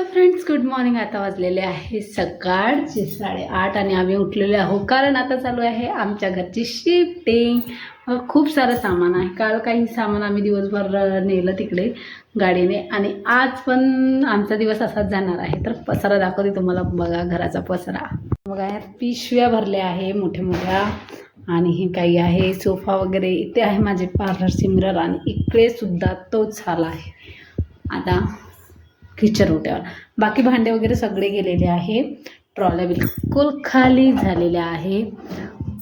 Hello friends good morning आता वाजलेले आहे सकाळचे साडेआठ आणि आम्ही उठलेले आहोत. कारण आता चालू आहे आमच्या घरची शिफ्टिंग खूप सारं सामान आहे. काल काही सामान आम्ही दिवसभर नेलं तिकडे गाडीने. आणि आज पण आमचा दिवस असाच जाणार आहे. तर पसारा दाखवते तुम्हाला. बघा घराचा पसारा. बघा यात पिशव्या भरल्या आहे मोठ्या मोठ्या. आणि हे काही आहे सोफा वगैरे. इथे आहे माझे पार्लर मिरर आणि इकडे सुद्धा तोच झाला आहे. आता किचन ओट्यावर बाकी भांडे वगैरे सगळे गेलेले आहे. ट्रॉल्या बिलकुल खाली झालेल्या आहे.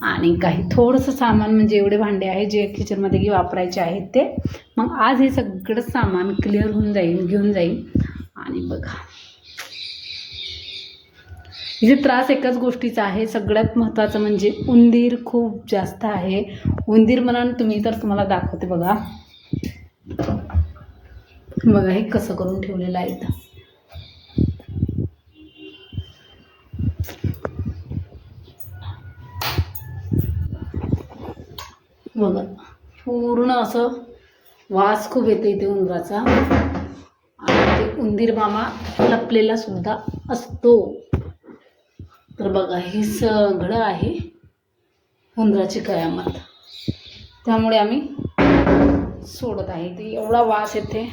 आणि काही थोडंसं सामान म्हणजे एवढे भांडे आहे जे किचनमध्ये की वापरायचे आहेत ते. मग आज हे सगळं सामान क्लिअर होऊन जाईल घेऊन जाईल. आणि बघा. इथे त्रास एकाच गोष्टीचा आहे. सगळ्यात महत्त्वाचं म्हणजे उंदीर खूप जास्त आहे. उंदीर म्हणा तुम्ही तर तुम्हाला दाखवते बघा. बघा हे कसं करून ठेवलेलं आहे इथं. बघा पूर्ण असं वास खूप येते इथे उंदराचा. आणि ते उंदीर मामा लपलेला सुद्धा असतो. तर बघा हे सगळं आहे उंदराची कयामत. त्यामुळे आम्ही सोडत आहे. ते एवढा वास येते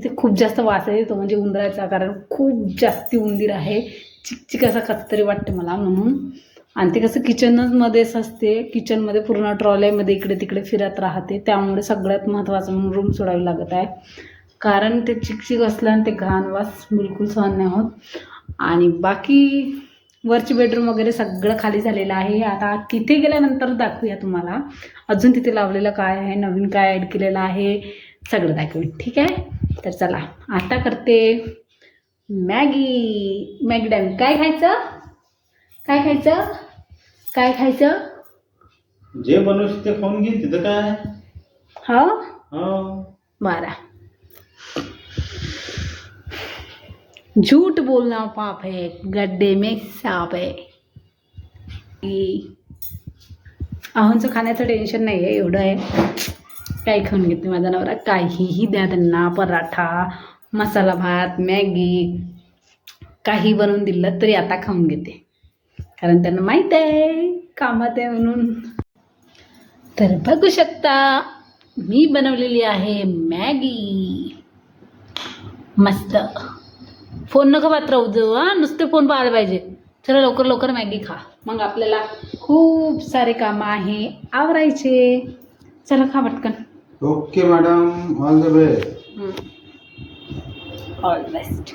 इथे खूप जास्त वास येतो म्हणजे उंदराचा कारण खूप जास्ती उंदीर आहे. चिकचिक असा कसं तरी वाटते मला म्हणून. आणि ते कसं किचनमध्येच असते किचनमध्ये पूर्ण ट्रॉल्यामध्ये इकडे तिकडे फिरत राहते. त्यामुळे सगळ्यात महत्त्वाचं म्हणून रूम सोडावी लागत आहे. कारण ते चिकचिक असलं आणि ते घाण वास बिलकुल सहन नाही होत. आणि बाकी वरची बेडरूम वगैरे सगळं खाली झालेलं आहे. आता तिथे गेल्यानंतर दाखवूया तुम्हाला. अजून तिथे लावलेलं काय आहे नवीन काय ॲड केलेलं आहे. सगळं दाखवेन. ठीक आहे? तर चला आता करते. मॅगी. मॅगी डायम काय खायचं? काय खायचं? काय खायचं? जे बनवशील ते खाऊन घे तिथं काय? हो? हो. बरं. झूठ बोलना पाप है गड्डे में साप है अहोंचं खाण्याचं टेन्शन नाही आहे एवढं आहे. काही खाऊन घेते माझा नवरा? काहीही द्या त्यांना. पराठा मसाला भात मॅगी काही बनवून दिलं तरी आता खाऊन घेते. कारण त्यांना माहीत आहे कामात आहे म्हणून. तर बघू शकता मी बनवलेली आहे मॅगी. मस्त. फोन नका पात्र राहू हां? नुसते फोन पाहायला पाहिजे. चला लवकर लवकर मॅगी खा. मग आपल्याला खूप सारे कामं आहे आवरायचे. चला खा पटकन. Okay madam all the best. All best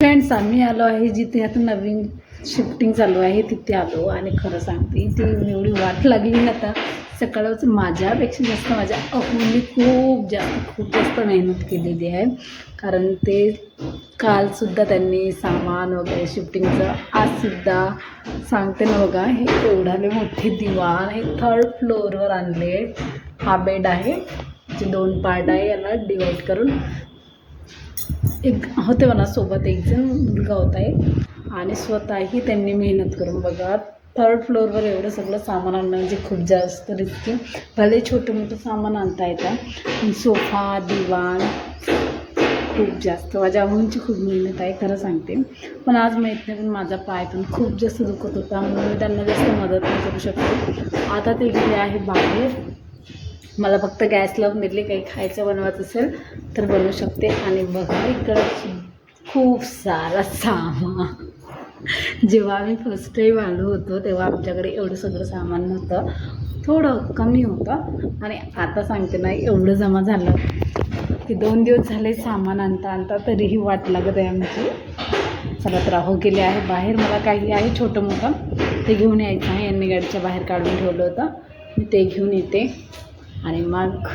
friends आम्ही आलो आहे जिथे आता नवीन शिफ्टिंग चालू आहे तिथे आलो आणि खरं सांगते ती एवढी वाट लागली ना आता सकाळच माझ्यापेक्षा जास्त माझ्या अहोनी खूप जास्त खूप जास्त मेहनत केलेली आहे. कारण ते कालसुद्धा त्यांनी सामान वगैरे शिफ्टिंगचं आजसुद्धा सांगते ना बघा हे एवढाले मोठे दिवाण हे थर्ड फ्लोअरवर आणले. हा बेड आहे. जे दोन पार्ट आहे याला डिवाईड करून एक होते म्हणा सोबत एक जण मुलगा होता आहे आणि स्वतःही त्यांनी मेहनत करून बघा थर्ड फ्लोअरवर एवढं सगळं सामान आणणं म्हणजे खूप जास्त रिस्की भले छोटं मोठं सामान आणता येतं सोफा दिवाण खूप जास्त. माझ्या अहोंची खूप मेहनत आहे खरं सांगते. पण आज माहीत नाही पण माझा पाय पण खूप जास्त दुखत होता म्हणून मी त्यांना जास्त मदत नाही करू शकते. आता ते गेले आहे बाहेर. मला फक्त गॅस लावून दिले काही खायचं बनवायचं असेल तर बनवू शकते. आणि बघा इकडं खूप सारा सामान. जेव्हा आम्ही फर्स्ट टाईम आलो होतो तेव्हा आमच्याकडे एवढं सगळं सामान नव्हतं. थोडं कमी होतं. आणि आता सांगते ना एवढं जमा झालं. की दोन दिवस झाले सामान आणता आणता तरीही वाट लागत आहे आमची. चला तर अहो गेले आहे. बाहेर मला काही आहे छोटं मोठं ते घेऊन यायचं आहे. यांनी गाडीच्या बाहेर काढून ठेवलं होतं. मी ते घेऊन येते. आणि मग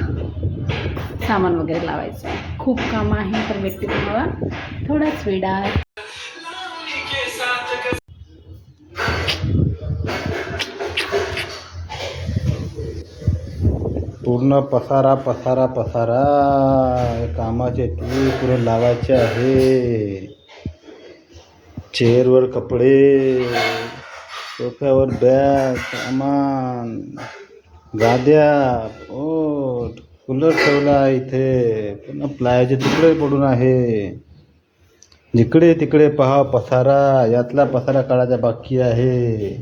सामान वगैरे लावायचं. आहे खूप काम आहे तर व्यक्ती तुम्हाला थोडाच वेळात पूर्ण पसारा पसारा पसारा. कामाचे तू पूर्ण लावायचे आहे. चेअरवर कपडे सोफ्यावर बॅग सामान. गाद्या ओ कूलर ठेवला आहे इथे. पुन्हा प्लायचे तुकडे पडून आहे. जिकडे तिकडे पहा पसारा यातला पसारा काढायचा बाकी आहे.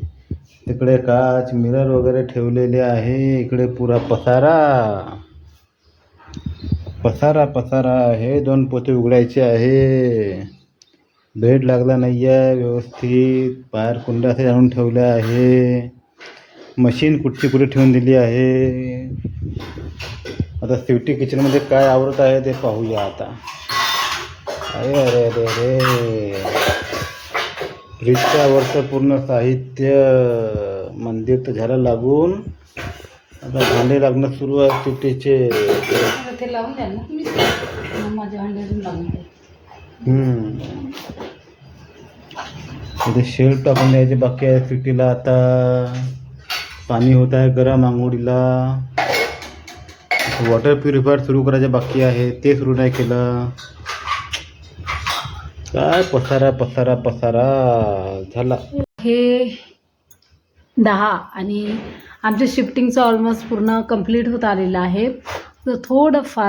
तिकडे काच मिरर वगैरे ठेवलेले आहे. इकडे पुरा पसारा. पसारा पसारा हे दोन पोते उघडायचे आहे. बेड लागला नाही आहे व्यवस्थित. बाहेर कुंड्या आणून ठेवल्या आहे. मशीन कुठची कुठे ठेवून दिली आहे? आता स्विफ्टी किचनमध्ये काय आवडत आहे ते पाहूया आता. अरे अरे अरे अरे. फ्रीजच्या वरचं पूर्ण साहित्य मंदिर तर झालं लागून. आता भांडे लागणं सुरू आहे स्विफ्टीचे आता ते लावून द्याल ना तुम्ही. मग माझ्या भांडी अजून लावून द्या हम्म. इथे शेड टाकून द्यायचे बाकी आहे स्विफ्टीला आता. पाणी होत आहे गरम आंघोळीला. वॉटर प्युरिफायर सुरू करायचे बाकी आहे ते सुरू नाही केलं. काय पसारा पसारा पसारा झाला. हे दहा आणि आमच्या शिफ्टिंगचं ऑलमोस्ट पूर्ण कंप्लीट होत आलेलं आहे. तर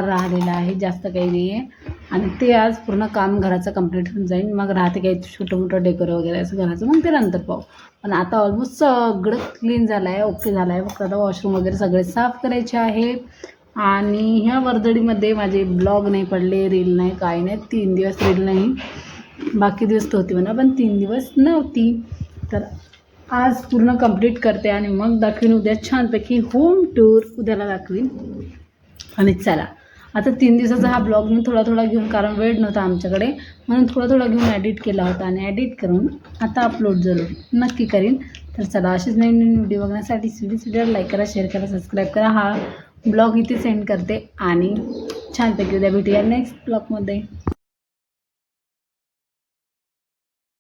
राहिलेलं आहे जास्त काही नाही आहे आणि ते आज पूर्ण काम घराचं कंप्लीट होऊन जाईल. मग राहते काही छोटं मोठं डेकोर वगैरे असं घराचं. मग ते नंतर पाहू. पण आता ऑलमोस्ट सगळं क्लीन झालं आहे ओके झालं आहे फक्त आता वॉशरूम वगैरे सगळे साफ करायचे आहे आणि ह्या वर्दळीमध्ये माझे ब्लॉग नाही पडले रील नाही काय नाही. तीन दिवस रील नाही. बाकी दिवस तर होती म्हणा पण तीन दिवस नव्हती. तर आज पूर्ण कंप्लीट करते आणि मग दाखवीन उद्या छानपैकी होम टूर उद्याला दाखवीन. आणि चला. आता तीन दिवसाचा हा ब्लॉग मी थोडा थोडा घेऊन कारण वेळ नव्हता आमच्याकडे म्हणून थोडा थोडा घेऊन ॲडिट केला होता आणि ॲडिट करून आता अपलोड जरूर. नक्की करीन. तर चला असेच नवीन नवीन व्हिडिओ बघण्यासाठी व्हिडिओ व्हिडिओ लाईक करा शेअर करा सबस्क्राईब करा. हा ब्लॉग इथे सेंड करते आणि छानपैकी उद्या भेटूया नेक्स्ट ब्लॉगमध्ये